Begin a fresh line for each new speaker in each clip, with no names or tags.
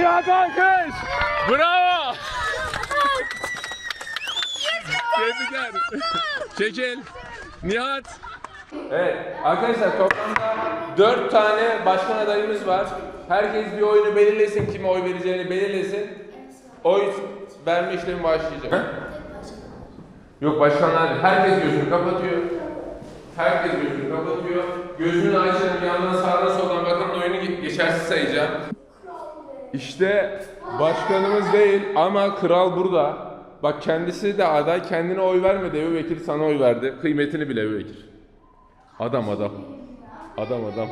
Nihat alkış. Bravo. Tebrikler. Çekil. Nihat. Evet arkadaşlar toplamda 4 tane başkan adayımız var. Herkes bir oyunu belirlesin, kime oy vereceğini belirlesin. Oy verme işlemi başlayacak. Yok başkanlar. Herkes gözünü kapatıyor. Herkes gözünü kapatıyor. Gözünü açın, bir yandan sağdan soldan bakın oyunu ge- geçersiz sayacağım. İşte başkanımız değil ama kral burada. Bak kendisi de aday kendine oy vermedi. Ebu Bekir sana oy verdi. Kıymetini bile Ebu Bekir. Adam adam. Adam adam.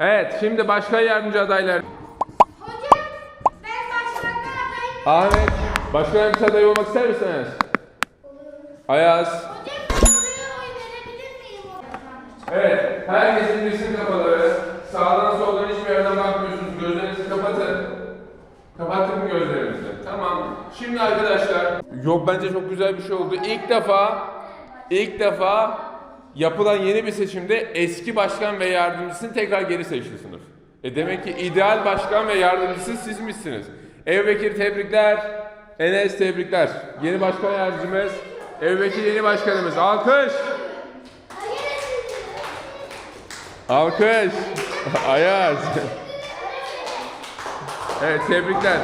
Evet şimdi başkan yardımcı adaylar.
Hocam ben başkanlığa adayım.
Ahmet. Başkan yardımcı adayı olmak ister misiniz? Ayaz.
Hocam ben buraya oy verebilir miyim?
Evet. Herkesin dişini kapalı. Sağdan soldan hiçbir yerden bakmıyorsunuz. Gözlerinizi kapatın. Kapattık mı gözlerimizi? Tamam. Şimdi arkadaşlar, yok bence çok güzel bir şey oldu. İlk defa, ilk defa yapılan yeni bir seçimde eski başkan ve yardımcısını tekrar geri seçti sınıf. E demek ki ideal başkan ve yardımcısı sizmişsiniz. Ebu Bekir tebrikler. Enes tebrikler. Yeni başkan yardımcımız. Ebu Bekir yeni başkanımız. Alkış. Alkış. Ayaz. Evet tebrikler.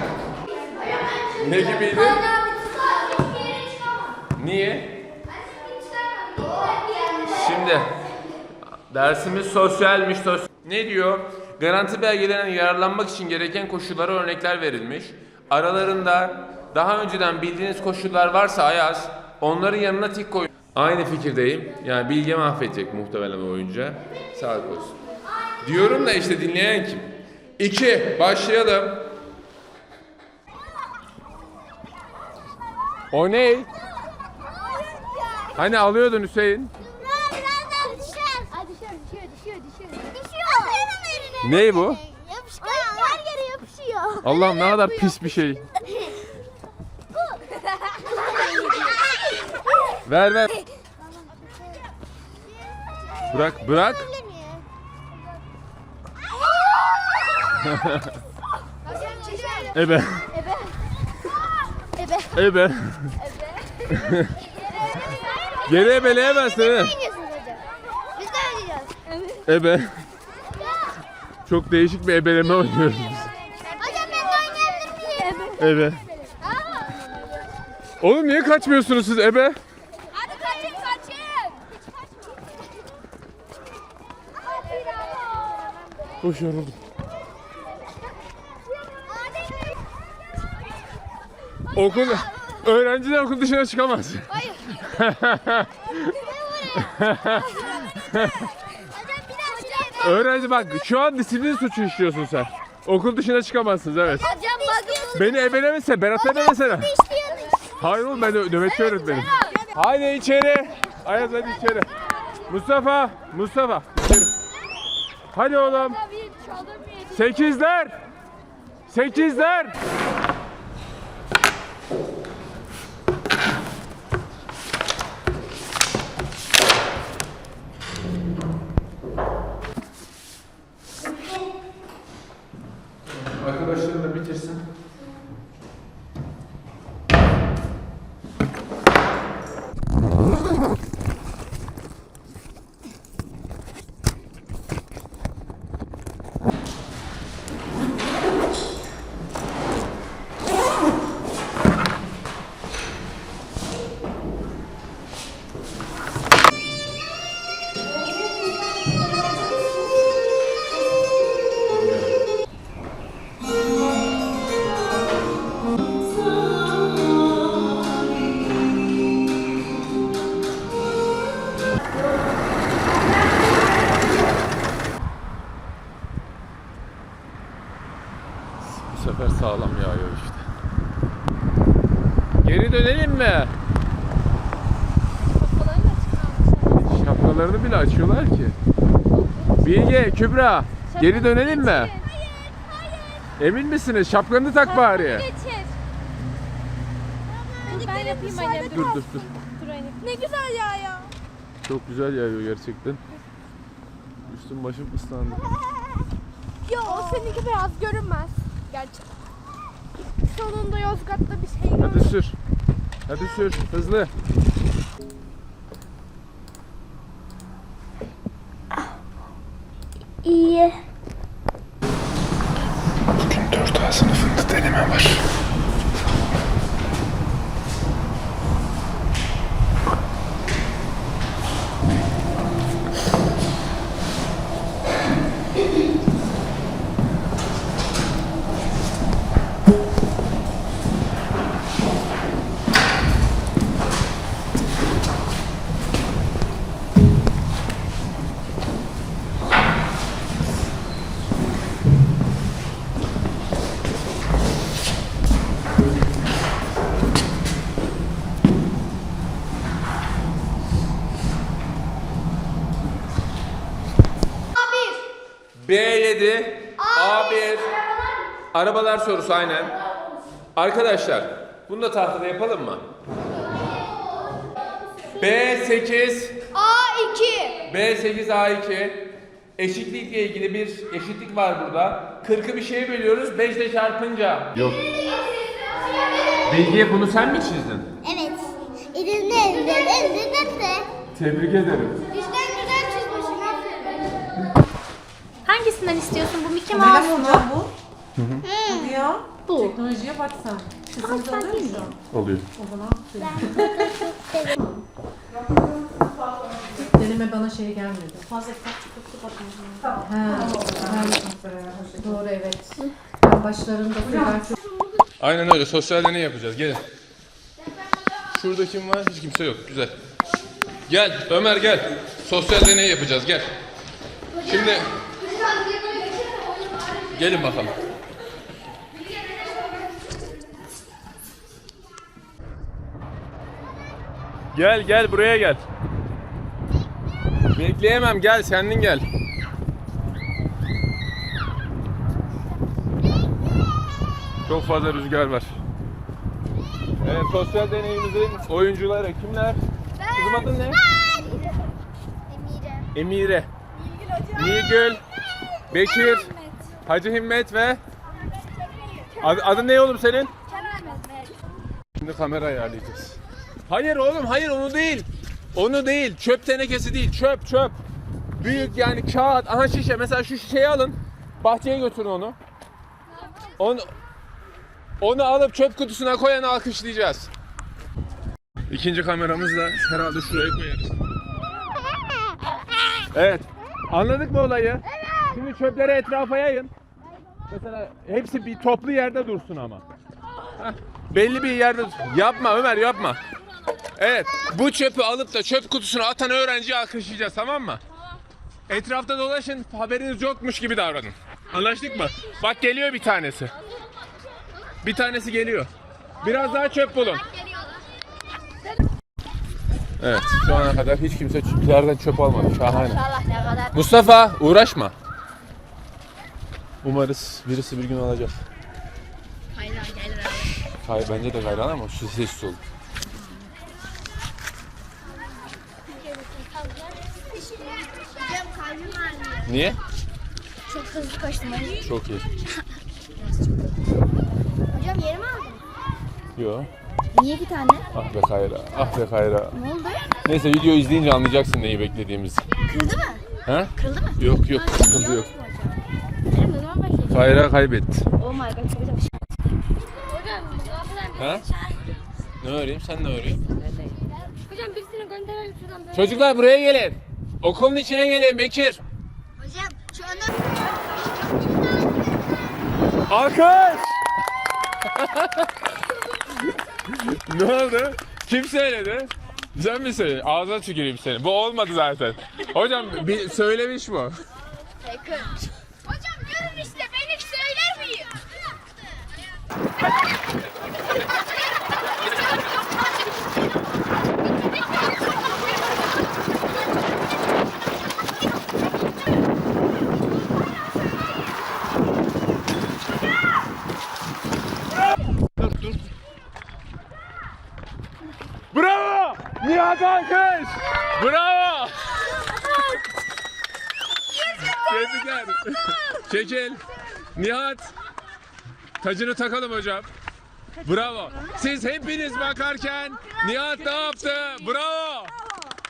Ne gibiydi? Niye? Şimdi dersimiz sosyalmiş. Sos ne diyor? Garanti belgelerinden yararlanmak için gereken koşullara örnekler verilmiş. Aralarında daha önceden bildiğiniz koşullar varsa Ayaz, onların yanına tik koy. Aynı fikirdeyim. Yani bilge mahvedecek muhtemelen oyunca. Sağlık olsun. Diyorum da işte dinleyen kim? İki, başlayalım. O ne? Hani alıyordun Hüseyin? Ne bu?
Yapışkan. Her yere yapışıyor.
Allah'ım ne kadar pis bir şey. Ver ver. Bırak bırak. Ebe.
Ebe.
Ebe. Geri ebeleyemezsin. he.
Biz de oynayacağız.
Ebe. Çok değişik bir ebeleme oynuyoruz biz.
Hocam ben de oynayabilir miyim?
Ebe. Oğlum niye kaçmıyorsunuz siz ebe?
Hadi kaçın kaçın.
Hoş yoruldum. Okul öğrenciler okul dışına çıkamaz.
Hayır.
Öğrenci bak şu an disiplin suçu işliyorsun sen. Okul dışına çıkamazsınız evet.
Hocam bakın.
Beni ebelemese, Berat ebelesene. Hayır oğlum ben nöbetçi öğretmenim. Haydi içeri. Ayaz hadi içeri. Mustafa, Mustafa içeri. Hadi oğlum. Sekizler. Sekizler. Bu sefer sağlam yağıyor işte. Geri dönelim mi? Şapkalarını bile açıyorlar ki. Bilge, Kübra, geri dönelim mi? Emin misiniz? Şapkanı tak bari.
Ben yapayım annem.
Dur dur dur.
Ne güzel ya ya.
Çok güzel yağıyor gerçekten. Üstüm başım ıslandı.
Yo o seninki beyaz görünmez. Gerçekten. Sonunda Yozgat'ta bir şey
Hadi sür. Hadi sür. Hızlı.
İyi.
Arabalar sorusu aynen. Arkadaşlar, bunu da tahtada yapalım mı? B8,
A2.
B8, A2. Eşitlikle ilgili bir eşitlik var burada. 40'ı bir şeye bölüyoruz, 5 ile çarpınca. Yok. Bilgiye bunu sen mi çizdin?
Evet. Elinde elinde elinde de.
Tebrik ederim.
Bizden güzel çizmişim.
Hangisinden istiyorsun? Bu Mickey Mouse mu?
bu? Hadi ya.
Bu.
Teknolojiye bak sen. Alıyor mu şu an?
Oluyor.
O zaman deneme bana şey gelmedi. Fazla kitap çıktı bakın. Tamam. Doğru evet. Ben başlarında kadar çok
Aynen öyle. Sosyal deney yapacağız. Gelin. Şurada kim var? Hiç kimse yok. Güzel. Gel Ömer gel. Sosyal deney yapacağız. Gel. Şimdi gelin bakalım. Gel gel buraya gel. Bekleyemem gel kendin gel. Çok fazla rüzgar var. Evet sosyal deneyimizin oyuncuları kimler? Kızım adın ne? Emire. Nilgül, Bekir, Hacı Himmet ve Ad, adın ne oğlum senin? Şimdi kamera ayarlayacağız. Hayır oğlum hayır onu değil. Onu değil. Çöp tenekesi değil. Çöp çöp. Büyük yani kağıt. Aha şişe. Mesela şu şişeyi alın. Bahçeye götürün onu. Onu, onu alıp çöp kutusuna koyanı alkışlayacağız. İkinci kameramızı da herhalde şuraya koyarız. Evet. Anladık mı olayı? Şimdi çöpleri etrafa yayın. Mesela hepsi bir toplu yerde dursun ama. Heh, belli bir yerde yapma Ömer yapma. Evet. Bu çöpü alıp da çöp kutusuna atan öğrenciyi alkışlayacağız tamam mı? Etrafta dolaşın haberiniz yokmuş gibi davranın. Anlaştık mı? Bak geliyor bir tanesi. Bir tanesi geliyor. Biraz daha çöp bulun. Evet şu ana kadar hiç kimse çöplerden çöp almadı. Şahane.
Allah ne kadar.
Mustafa uğraşma. Umarız birisi bir gün alacak.
Hayır gelir abi.
Hayır bence de gayran ama şu sessiz ol. Niye?
Çok hızlı koştum.
Çok iyi.
Hocam yerimi aldın.
Yo.
Niye bir tane?
Ah be Kayra. Ah be Kayra.
Ne oldu?
Neyse videoyu izleyince anlayacaksın neyi beklediğimizi.
Kırıldı mı?
Ha?
Kırıldı mı?
Yok yok sıkıntı yok.
Zaman bakayım.
Kayra kaybetti.
Oh my god çok güzel bir şey. Hocam
Ha? Ne öreyim sen ne öreyim?
Hocam birisini gönderelim şuradan böyle.
Çocuklar buraya gelin. Okulun içine gelin Bekir.
Hocam şu anda
Alkış! ne oldu? Kim söyledi? Sen mi söyledin? Ağzına tüküreyim seni. Bu olmadı zaten. Hocam bir söylemiş bu.
Hocam görün işte ben hiç söyler miyim?
Dur dur. Bravo! Nihat alkış! Bravo! Tebrikler. Çekil. Nihat. Tacını takalım hocam. Bravo. Siz hepiniz bakarken Nihat ne yaptı? Bravo.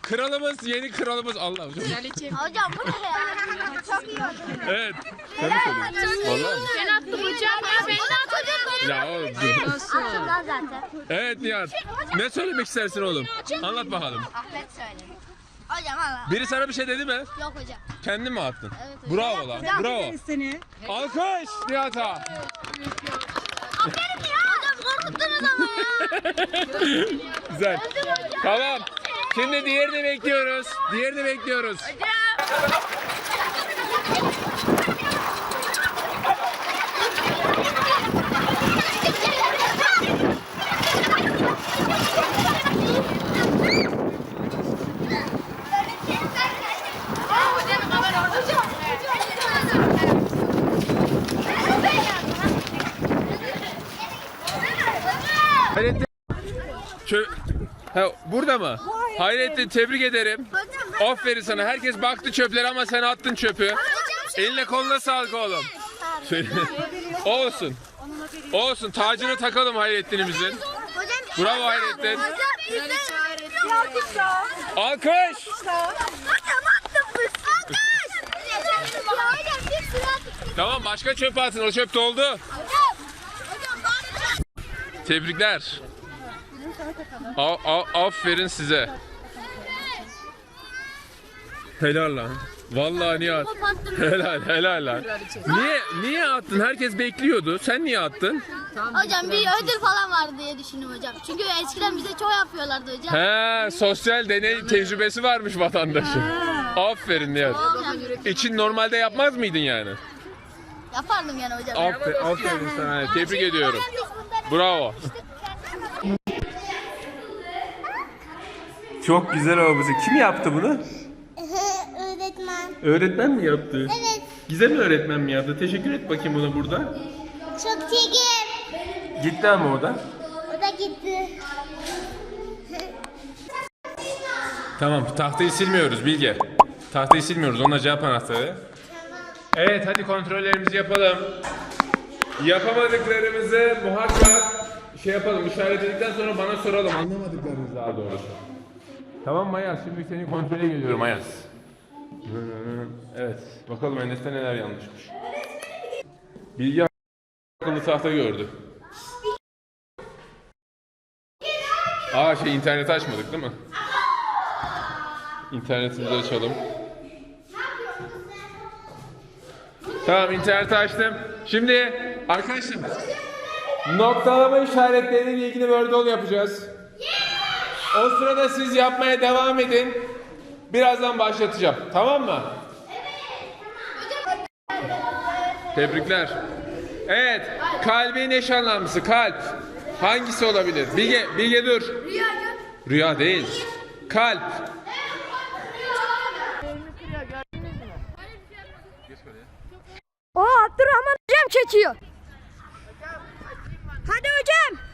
Kralımız, yeni kralımız. Allah hocam.
Hocam bu ne ya? Çok iyi oldu.
Evet. Sen mi söylüyorsun? Vallahi?
Ben attım hocam ya. Ben.
Ya oğlum dur.
Attım lan zaten.
Evet Nihat. Ne söylemek istersin oğlum? Anlat bakalım.
Ahmet söyledi. Hocam Allah.
Biri sana bir şey dedi mi?
Yok hocam.
Kendin mi attın?
Evet hocam.
Bravo lan. Bravo.
Seni.
Alkış Nihat'a.
Aferin ya. Hocam korkuttunuz ama ya.
Güzel. Tamam. Şimdi diğerini bekliyoruz. Diğerini bekliyoruz. Hayrettin. Ha, burada mı? Hayrettin tebrik ederim. Aferin sana. Herkes baktı çöplere ama sen attın çöpü. Eline koluna sağlık oğlum. Olsun. Olsun. Tacını takalım Hayrettin'imizin. Bravo Hayrettin. Alkış. Tamam başka çöp atın. O çöp doldu. Tebrikler. A- a- aferin size. Helal lan. Vallahi Nihat. Helal helal lan. Niye niye attın? Herkes bekliyordu. Sen niye attın?
Hocam bir ödül falan var diye düşündüm hocam. Çünkü eskiden bize çok yapıyorlardı hocam.
He, sosyal deney tecrübesi varmış vatandaşın. Aferin Nihat. İçin normalde yapmaz mıydın yani?
Yapardım yani hocam.
Aferin, aferin sana. Tebrik ediyorum. Bravo. Çok güzel olmuş. Kim yaptı bunu?
Öğretmen.
Öğretmen mi yaptı?
Evet.
Gizem öğretmen mi yaptı? Teşekkür et bakayım ona burada.
Çok çekim.
Gitti ama o da.
O da gitti.
Tamam tahtayı silmiyoruz Bilge. Tahtayı silmiyoruz ona cevap anahtarı. Evet hadi kontrollerimizi yapalım. Yapamadıklarımızı muhakkak şey yapalım işaretledikten sonra bana soralım. Anlamadıklarımız daha doğrusu. Tamam Mayas şimdi seni kontrole geliyorum Mayas. Evet bakalım Enes'te neler yanlışmış. Bilge akıllı tahta gördü. Aa şey internet açmadık değil mi? İnternetimizi açalım. Tamam interneti açtım. Şimdi arkadaşlar noktalama işaretleriyle ilgili Wordle yapacağız. O sırada siz yapmaya devam edin. Birazdan başlatacağım. Tamam mı? Tebrikler. Evet. Kalbin eş anlamlısı kalp. Hangisi olabilir? Bilge, Bilge dur. Rüya değil. Kalp.
O Abdurrahman hocam çekiyor. Hadi hocam.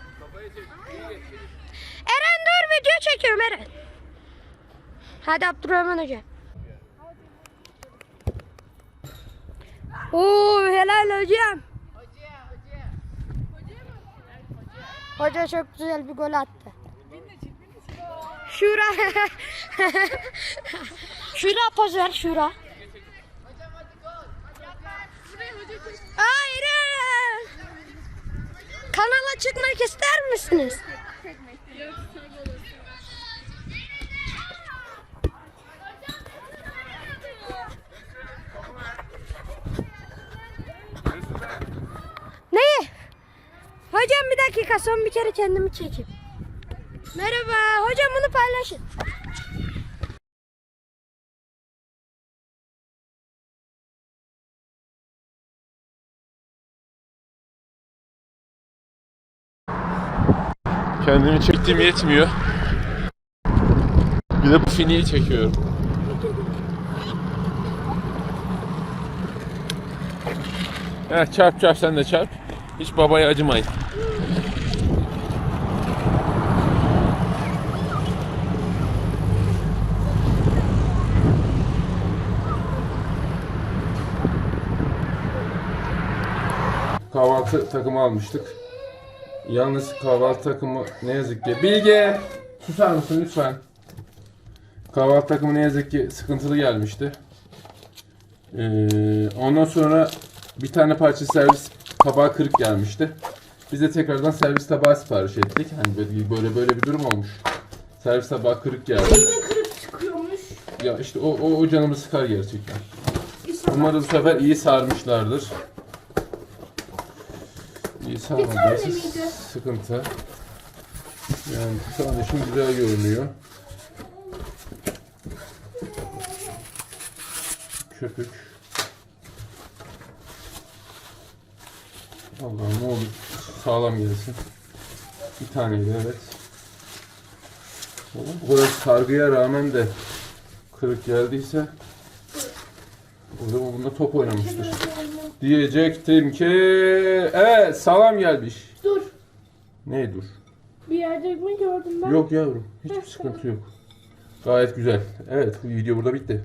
Eren dur video çekiyorum Eren. Hadi Abdurrahman hocam. Oo helal hocam. Hoca çok güzel bir gol attı. Şura. Şura poz ver Şura. Hayır. Kanala çıkmak ister misiniz? Neyi? Hocam bir dakika son bir kere kendimi çekeyim. Merhaba. Hocam bunu paylaşın.
Kendimi çektiğim yetmiyor. Bir de bu finiyi çekiyorum. Heh, çarp çarp sen de çarp. Hiç babaya acımayın. Kahvaltı takımı almıştık. Yalnız kahvaltı takımı ne yazık ki... Bilge! Susar mısın lütfen? Kahvaltı takımı ne yazık ki sıkıntılı gelmişti. Ee, ondan sonra bir tane parça servis tabağı kırık gelmişti. Biz de tekrardan servis tabağı sipariş ettik. Hani böyle böyle, böyle bir durum olmuş. Servis tabağı kırık geldi.
Kırık çıkıyormuş.
Ya işte o, o, o canımı sıkar gerçekten. Umarım bu sefer iyi sarmışlardır. İyi sarmadıysa sıkıntı. Yani kardeşim güzel görünüyor. Köpük. Allah'ım ne olur sağlam gelsin. Bir taneydi evet. Bu kadar sargıya rağmen de kırık geldiyse o zaman bunda top oynamıştır. Diyecektim ki evet sağlam gelmiş.
Dur.
Ne dur?
Bir yerde mi gördüm ben?
Yok yavrum hiçbir sıkıntı yok. Gayet güzel. Evet bu video burada bitti.